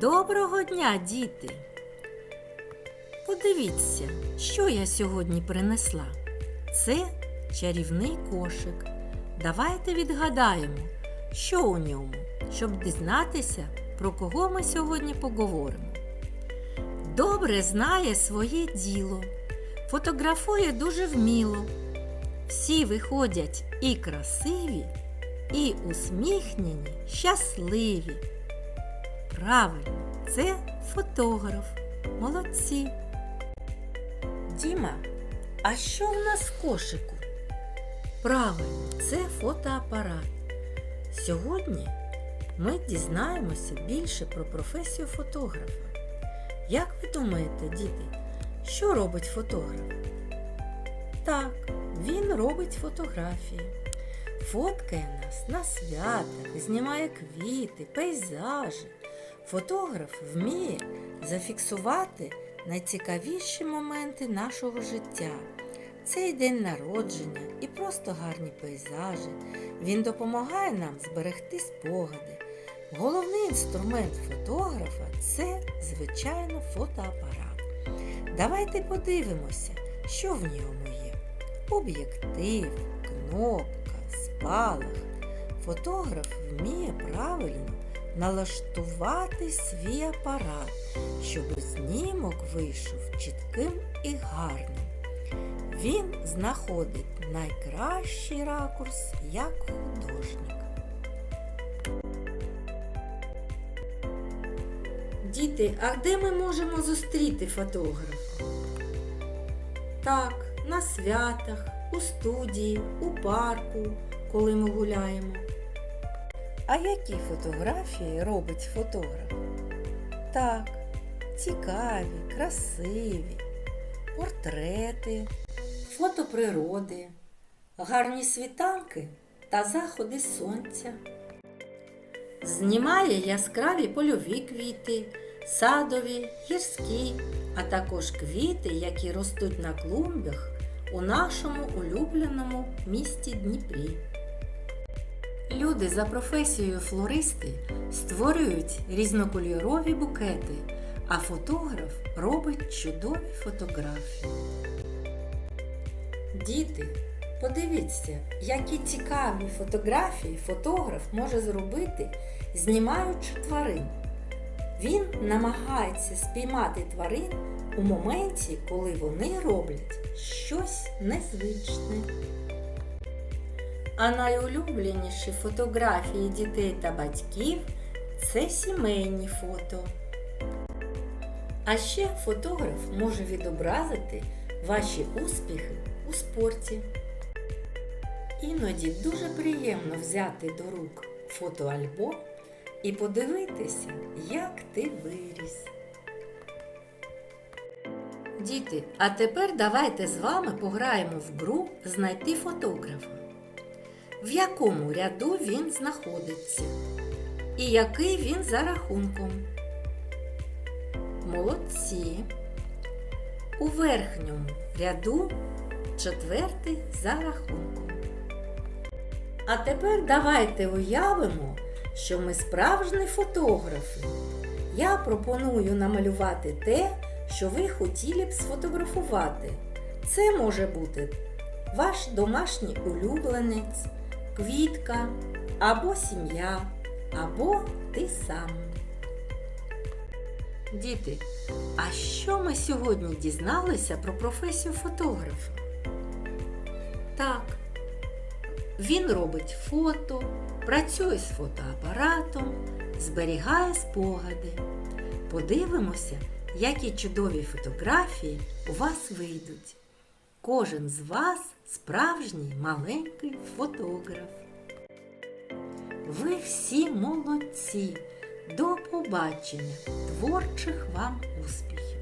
Доброго дня, діти! Подивіться, що я сьогодні принесла. Це чарівний кошик. Давайте відгадаємо, що у ньому, щоб дізнатися, про кого ми сьогодні поговоримо. Добре знає своє діло, фотографує дуже вміло. Всі виходять і красиві, і усміхнені, щасливі. Правильно, це фотограф. Молодці. Діма, а що в нас в кошику? Правильно, це фотоапарат. Сьогодні ми дізнаємося більше про професію фотографа. Як ви думаєте, діти, що робить фотограф? Так, він робить фотографії. Фоткає нас на святах, знімає квіти, пейзажі. Фотограф вміє зафіксувати найцікавіші моменти нашого життя. Це і день народження, і просто гарні пейзажі. Він допомагає нам зберегти спогади. Головний інструмент фотографа це, звичайно, фотоапарат. Давайте подивимося, що в ньому є. Об'єктив, кнопка, спалах. Фотограф вміє правильно налаштувати свій апарат, щоб знімок вийшов чітким і гарним. Він знаходить найкращий ракурс як художник. Діти, а де ми можемо зустріти фотографа? Так, на святах, у студії, у парку, коли ми гуляємо. А які фотографії робить фотограф? Так, цікаві, красиві, портрети, фото природи, гарні світанки та заходи сонця. Знімає яскраві польові квіти, садові, гірські, а також квіти, які ростуть на клумбах у нашому улюбленому місті Дніпрі. Люди за професією флористи створюють різнокольорові букети, а фотограф робить чудові фотографії. Діти, подивіться, які цікаві фотографії фотограф може зробити, знімаючи тварин. Він намагається спіймати тварин у моменті, коли вони роблять щось незвичне. А найулюбленіші фотографії дітей та батьків це сімейні фото. А ще фотограф може відобразити ваші успіхи у спорті. Іноді дуже приємно взяти до рук фотоальбом і подивитися, як ти виріс. Діти, а тепер давайте з вами пограємо в гру Знайти фотографа в якому ряду він знаходиться і який він за рахунком. Молодці. У верхньому ряду четвертий за рахунком. А тепер давайте уявимо, що ми справжні фотографи. Я пропоную намалювати те, що ви хотіли б сфотографувати. Це може бути ваш домашній улюбленець, квітка, або сім'я, або ти сам. Діти, а що ми сьогодні дізналися про професію фотографа? Так, він робить фото, працює з фотоапаратом, зберігає спогади. Подивимося, які чудові фотографії у вас вийдуть. Кожен з вас справжній маленький фотограф. Ви всі молодці. До побачення, творчих вам успіхів!